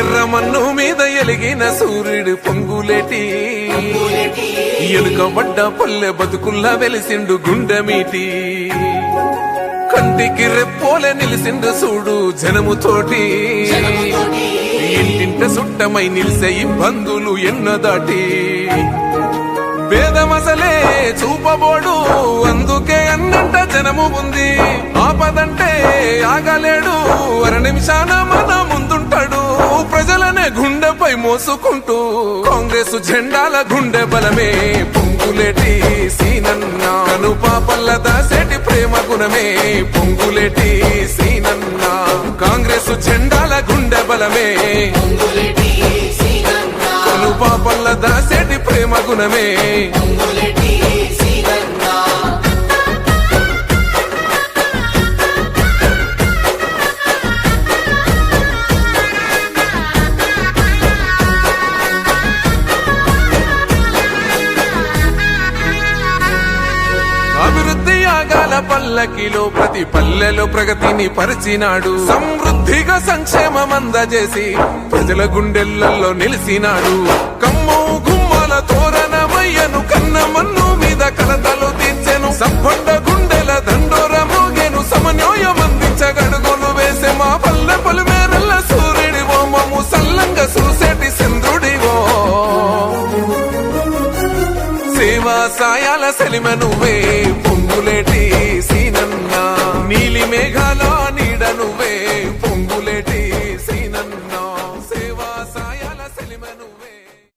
ఎర్రమన్ను మీద ఎలిగిన సూర్యుడు పొంగులేటి. ఎలుకబడ్డ పల్లె బతుకుల్లా వెలిసిండు గుండెమీటి కంటికి రెప్పోలే నిలిసిండు చూడు జనముతోటి ఇంటింట సుట్టమై నిలిసే ఇబ్బందులు ఎన్నదాటి. చూపబోడు. అందుకే అన్నంట జనము ఉంది. ఆపదంటే ఆగలేడు. అర నిమిషాన మన ముందుంటాడు. ప్రజలనే గుండెపై మోసుకుంటూ కాంగ్రెస్ జెండాల గుండె బలమే. పొంగులేటి సీనన్న కను పాపల్ల దాసేటి ప్రేమ గుణమే. పొంగులేటి సీనన్న కాంగ్రెస్ జెండాల గుండె బలమే. కను పాపల్ల దాసేటి ప్రేమ గుణమే. అభివృద్ధి ఆగాల పల్లకిలో ప్రతి పల్లెలో ప్రగతిని పరిచినాడు. సమృద్ధిగా సంక్షేమం అందజేసి ప్రజల గుండెల్లో నిలిచినాడు. కమ్ము గుమ్మల తోరణమయ్యను కన్నమన్ను మీద కలతలు తీర్చెను. సంపండ గుండెల దండోర మోగెను సమన్వయం అందించగడుగు. సేవా సాయాల సెలిమ నువ్వే